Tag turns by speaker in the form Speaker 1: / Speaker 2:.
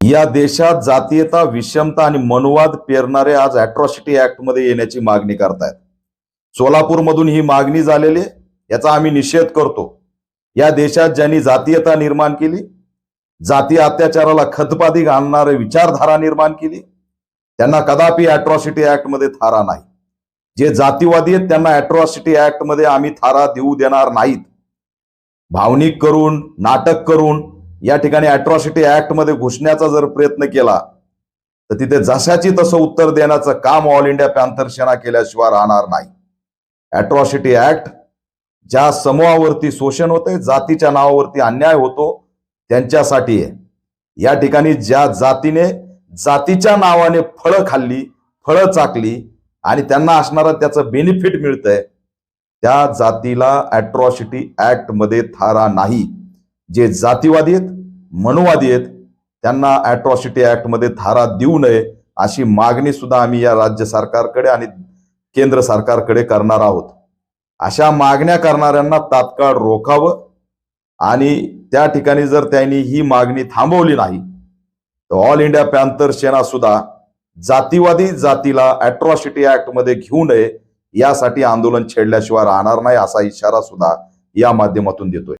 Speaker 1: या देशात जातीयता विषमता आणि मनुवाद पेरणारे आज अॅट्रॉसिटी ऍक्टमध्ये येण्याची मागणी करतायत. सोलापूरमधून ही मागणी झालेली आहे याचा आम्ही निषेध करतो. या देशात ज्यांनी जातीयता निर्माण केली जाती अत्याचाराला खतपादी घालणारे विचारधारा निर्माण केली त्यांना कदापि अॅट्रॉसिटी ऍक्टमध्ये थारा नाही. जे जातीवादी आहेत त्यांना अॅट्रॉसिटी ऍक्टमध्ये आम्ही थारा देऊ देणार नाहीत. भावनिक करून नाटक करून या ठिकाणी अॅट्रॉसिटी ऍक्टमध्ये घुसण्याचा जर प्रयत्न केला तर तिथे जशाची तसं उत्तर देण्याचं काम ऑल इंडिया पॅन्थर सेना केल्याशिवाय राहणार नाही. अॅट्रॉसिटी ऍक्ट ज्या समूहावरती शोषण होते जातीच्या नावावरती अन्याय होतो त्यांच्यासाठी आहे. या ठिकाणी ज्या जातीने जातीच्या नावाने फळं खाल्ली फळं चाकली आणि त्यांना असणारं त्याचं बेनिफिट मिळतंय त्या जातीला अॅट्रॉसिटी ऍक्टमध्ये थारा नाही. जे जातीवादी आहेत मनुवादी आहेत त्यांना अॅट्रॉसिटी ऍक्ट धारा देऊ नये अशी मागणी सुद्धा आम्ही या राज्य सरकारकडे आणि केंद्र सरकारकडे करणार आहोत. अशा मागण्या करणाऱ्यांना तात्काळ रोखावं आणि त्या ठिकाणी जर त्यांनी ही मागणी थांबवली नाही तर ऑल इंडिया पॅन्थर सेना सुद्धा जातीवादी जातीला अॅट्रॉसिटी ऍक्टमध्ये घेऊ नये यासाठी आंदोलन छेडल्याशिवाय राहणार नाही असा इशारा सुद्धा या माध्यमातून देतोय.